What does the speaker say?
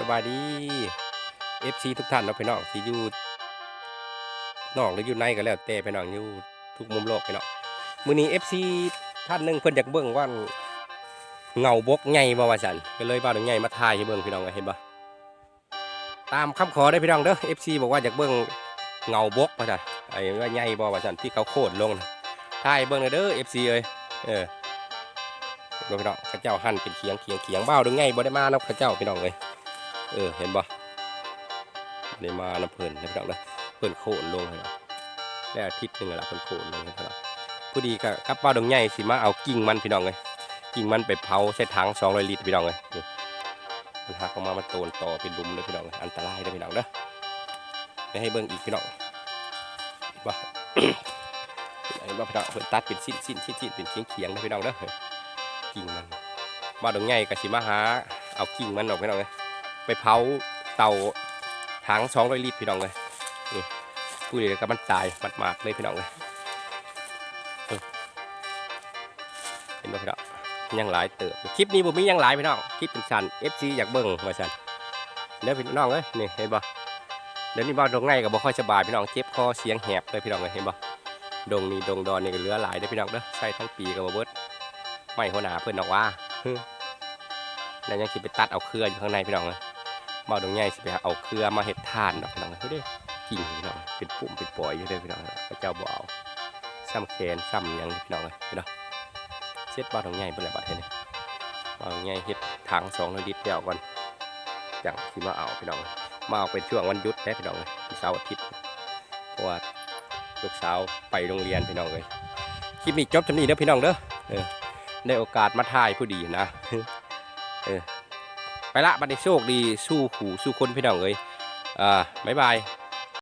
สบายดี FC ทุกท่านเนาะพี่น้องที่อยู่นอกหรืออยู่ในก็แล้วแต่พี่น้องอยู่ทุกมุมโลกพี่น้องมื้อนี้ FC ท่านหนึงเพิ่นอยากเบิ่งว่าเงาบกใหญ่บ่ว่าซั่นก็เลยบ่าวใหญ่มาถ่ายให้เบิ่งพี่น้องเห็นบ่ตามคำขอได้พี่น้องเด้อ FC บอกว่าอยากเบิ่งเงาบกว่าซั่นไอ้ว่าใหญ่บ่ว่าซั่นที่เขาโคตรลงน่ะถ่ายเบิ่งหน่อยเด้อ FC เอ้ยเออเบิ่งพี่น้องเขาเจ้าหั่นเป็นเขียงเขียงเขียงเบ่าดึงใหญ่บ่ได้มาเนาะเขาเจ้าพี่น้องเอ้ย เออเห็นบ่ได้มาน้ำเพลินนะพี่น้องเลยเพลินโคนลงเลยนะแล้วอาทิตย์หนึ่งละเพลินโคนลงพี่น้องผู้ดีกับกับป้าดงใหญ่สิมาเอากิ่งมันพี่น้องเลยกิ่งมันไปเผาใส่ถังสองร้อยลิตรพี่น้องเลยนี่มันหักออกมามันโตนต่อเป็นดุมเลยพี่น้องเลยอันตรายเลยพี่น้องเด้อไม่ให้เบิ่งอีกพี่น้องบ่เห็นบ่พี่น้องเพิ่นตัดเป็นสิ้นสิ้นสิ้นสิ้นเป็นเขียงเขียงนะพี่น้องเด้อกิ่งมันป้าดงใหญ่ก็สิมาหาเอากิ่งมันออกพี่น้องเลย ไปเผาเตาถังสองร้อยลิตรพี่น้องเลยนี่พูดเลยก็มันตายมัดมากเลยพี่น้องเลยเห็นไหมพี่น้องยังหลายเติบคลิปนี้ผมมียังหลายพี่น้องคลิปเป็นชัน FC อยากเบิ่งมาชันเดี๋ยวพี่น้องเอ้ยนี่เห็นบ่เดี๋ยวนี้บ้านตรงไงก็บ่ค่อยสบายพี่น้องเจ็บคอเสียงแหบเลยพี่น้องเลยเห็นบ่ดงนี่ดงดอนนี่ก็เหลือหลายเด้พี่น้องเด้อใส่ทั้งปีก็บ่เบิดไม่หัวหน้าเพิ่อนดอกว่าแล้วยังสิไปตัดเอาเครืออยู่ข้างในพี่น้องเลย บ่าวดงใหญ่สิไปเอาเครือมาเห็ดทานดอกพี่น้องเลยเฮ้ยเด้กิ่งพี่น้องเป็นปุ่มเป็นปล่อยอยู่เด้พี่น้องพระเจ้าบ่เอาซ้ำแขนซ้ำยังพี่น้องเลยพี่น้องเช็ดบ่าวดงใหญ่เป็นไรบัดเฮ้ยนี่บ่าวดงใหญ่เห็ดถังสองลิตรเดียวก่อนจังสิมาเอาพี่น้องมาเอาเป็นช่วงวันหยุดแท้พี่น้องเลยวันเสาร์อาทิตย์เพราะว่าลูกสาวไปโรงเรียนพี่น้องเลยคลิปนี้จบจำนี้เด้อพี่น้องเด้อเออได้โอกาสมาถ่ายผู้ดีนะ ไปละบัดนี้โชคดีสู้หูสู้คนพี่น้องเอ้ยอ่าบ๊ายบาย